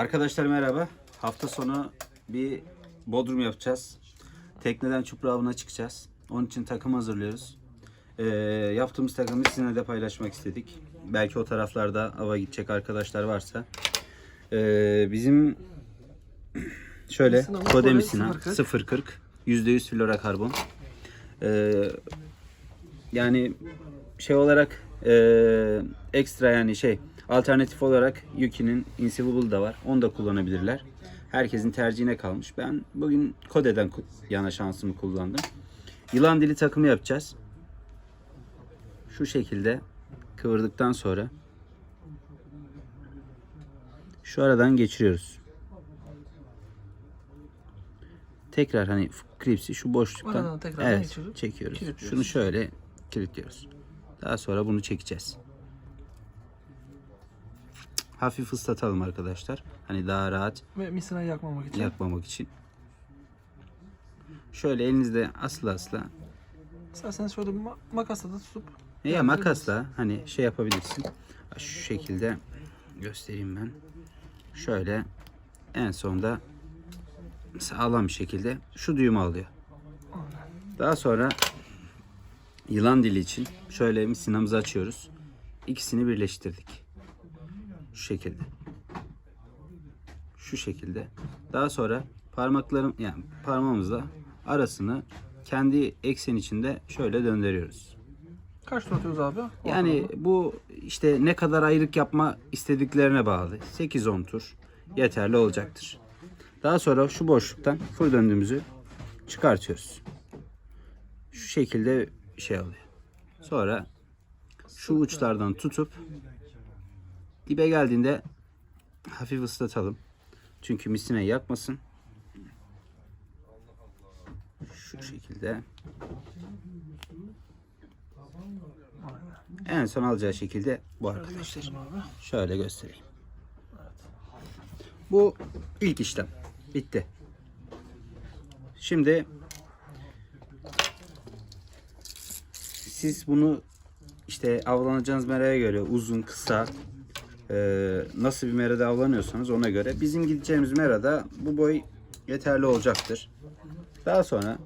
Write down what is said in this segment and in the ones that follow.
Arkadaşlar merhaba. Hafta sonu bir bodrum yapacağız. Tekneden çupra avına çıkacağız. Onun için takım hazırlıyoruz. Ee, yaptığımız takımı sizinle de paylaşmak istedik. Belki o taraflarda ava gidecek arkadaşlar varsa. Ee, bizim şöyle Misina, Kode Kode Misina 0.40. 0.40 %100 flora karbon. Ee, yani şey olarak e, ekstra yani şey alternatif olarak Yuki'nin Insevable da var. Onu da kullanabilirler. Herkesin tercihine kalmış. Ben bugün Kode'den yana şansımı kullandım. Yılan dili takımı yapacağız. Şu şekilde kıvırdıktan sonra şu aradan geçiriyoruz. Tekrar hani klipsi şu boşluktan evet, çekiyoruz. Şunu şöyle kilitliyoruz. Daha sonra bunu çekeceğiz. Hafif ıslatalım arkadaşlar. Hani daha rahat Ve misinayı yakmamak için. yakmamak için. Şöyle elinizde asla asla İsterseniz şöyle bir ma- makasla da tutup ya makasla hani şey yapabilirsin. Şu şekilde göstereyim ben. Şöyle en sonda sağlam bir şekilde şu düğümü alıyor. Daha sonra yılan dili için şöyle misinamızı açıyoruz. İkisini birleştirdik. Şu şekilde. Şu şekilde. Daha sonra parmaklarım yani parmağımızla arasını kendi eksen içinde şöyle döndürüyoruz. kaç tur atıyoruz abi? Yani Ortalama. bu işte ne kadar ayrık yapma istediklerine bağlı. 8-10 tur yeterli olacaktır. Daha sonra şu boşluktan full döndüğümüzü çıkartıyoruz. Şu şekilde şey oluyor. Sonra şu uçlardan tutup dibe geldiğinde hafif ıslatalım. Çünkü misine yakmasın. Şu şekilde. En son alacağı şekilde bu arkadaşlar. Şöyle göstereyim. Bu ilk işlem. Bitti. Şimdi siz bunu işte avlanacağınız meraya göre uzun, kısa nasıl bir merada avlanıyorsanız ona göre bizim gideceğimiz merada bu boy yeterli olacaktır. Daha sonra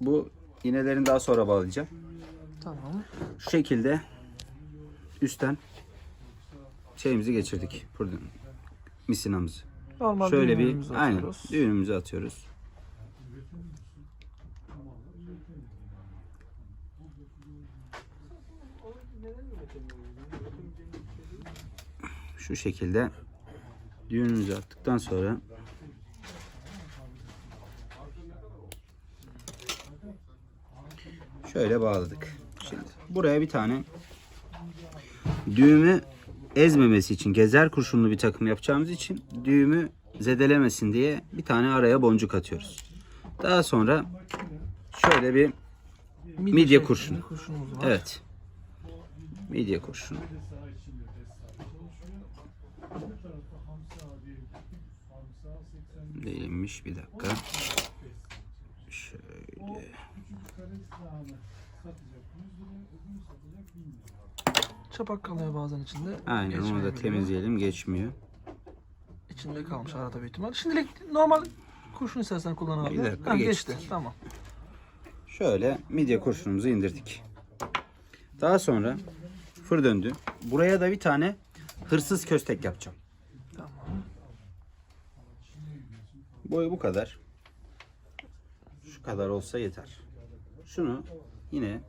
bu iğnelerini daha sonra bağlayacağım. Tamam. Şu şekilde üstten şeyimizi geçirdik. Burada misinamızı. Normal Şöyle bir düğümümüzü aynen atıyoruz. düğümümüzü atıyoruz. Şu şekilde düğümümüzü attıktan sonra şöyle bağladık. Şimdi buraya bir tane düğümü ezmemesi için gezer kurşunlu bir takım yapacağımız için düğümü zedelemesin diye bir tane araya boncuk atıyoruz. Daha sonra şöyle bir Midye şeklinde kurşunu. evet midye kurşunu. Değilmiş bir dakika. Şöyle. Çapak kalıyor bazen içinde. Aynen onu da temizleyelim geçmiyor. İçinde kalmış arada büyük ihtimal. Şimdilik normal kurşun istersen kullan abi. Bir dakika, Ha, geçtik. geçti. Tamam. Şöyle midye kurşunumuzu indirdik. Daha sonra fır döndü. Buraya da bir tane hırsız köstek yapacağım. Tamam. Boyu bu kadar. Şu kadar olsa yeter. Şunu yine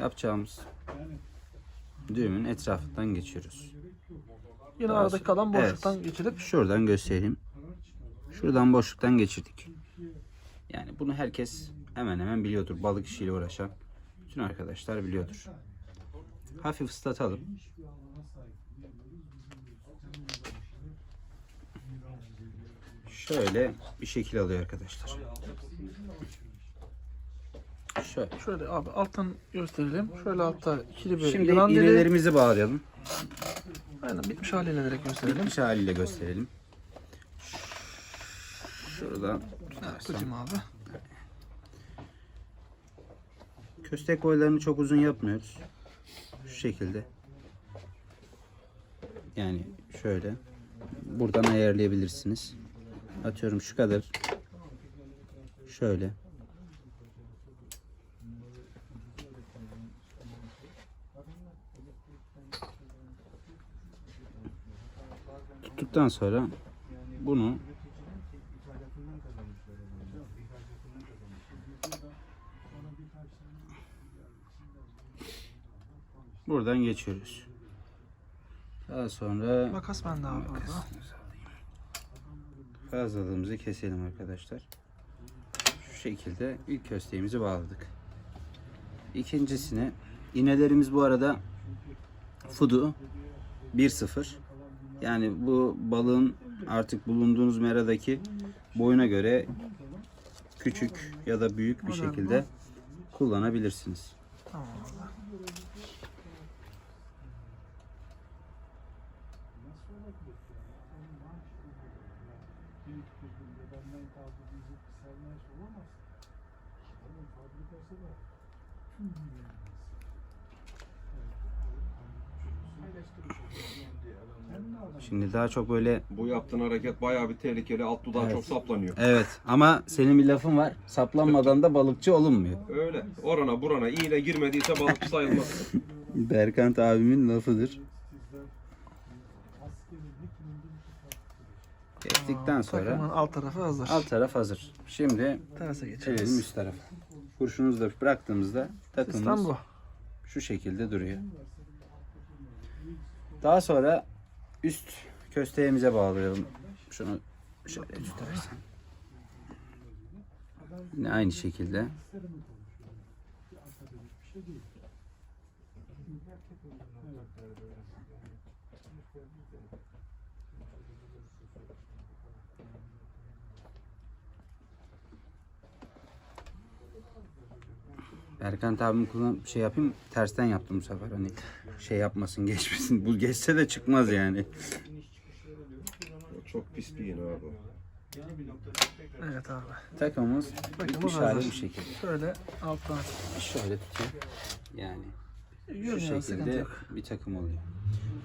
yapacağımız düğümün etrafından geçiyoruz. Yine Daha aradaki sonra- kalan boşluktan Evet. geçirip Şuradan göstereyim. Şuradan boşluktan geçirdik. Yani bunu herkes hemen hemen biliyordur. Balık işiyle uğraşan bütün arkadaşlar biliyordur. Hafif ıslatalım. Şöyle bir şekil alıyor arkadaşlar. Şöyle. şöyle abi alttan gösterelim. Şöyle altta ikili bir Şimdi yılan dili. iğnelerimizi bağlayalım. Aynen bitmiş haliyle direkt gösterelim. Bitmiş haliyle gösterelim. Şuradan tutarsam. Abi. Köstek boylarını çok uzun yapmıyoruz. Şu şekilde. Yani şöyle. buradan ayarlayabilirsiniz. Atıyorum şu kadar. Şöyle. Tuttuktan sonra bunu buradan geçiyoruz. Daha sonra Makas bende abi burada. Fazlalığımızı keselim arkadaşlar. Şu şekilde ilk kösteğimizi bağladık. İkincisine iğnelerimiz bu arada Fudu 1.0 yani bu balığın artık bulunduğunuz meradaki boyuna göre küçük ya da büyük bir şekilde kullanabilirsiniz. Tamam abi. Şimdi daha çok böyle Bu yaptığın hareket bayağı bir tehlikeli. Alt dudağı Evet. çok saplanıyor. evet ama senin bir lafın var. Saplanmadan da balıkçı olunmuyor. Öyle. Orana burana iğne girmediyse balıkçı sayılmaz. Berkant abimin lafıdır. Kestikten sonra Takımın alt tarafı hazır. alt taraf hazır. Şimdi Terse çevirelim geçeceğiz. üst tarafa. Kurşunuzu da bıraktığımızda takımımız bu. şu şekilde duruyor. Daha sonra üst kösteğimize bağlayalım. Şunu şöyle tutarsan. Yine aynı şekilde. Berkant abim kullan şey yapayım tersten yaptım bu sefer hani şey yapmasın geçmesin. Bu geçse de çıkmaz yani. O çok pis bir iğne abi. Evet abi. Takımımız Takımımız bitmiş hali hazır. bu şekilde. Şöyle alttan. Şöyle tutayım. Yani şu Görünüyor sıkıntı şekilde yok. bir takım oluyor.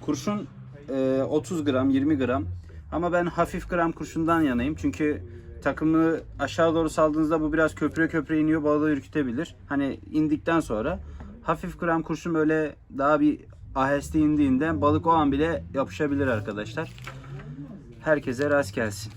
Kurşun e, 30 gram 20 gram ama ben hafif gram kurşundan yanayım çünkü takımı aşağı doğru saldığınızda bu biraz köprüye köprüye iniyor balığı ürkütebilir. Hani indikten sonra hafif gram kurşun böyle daha bir aheste indiğinde balık o an bile yapışabilir arkadaşlar. Herkese rast gelsin.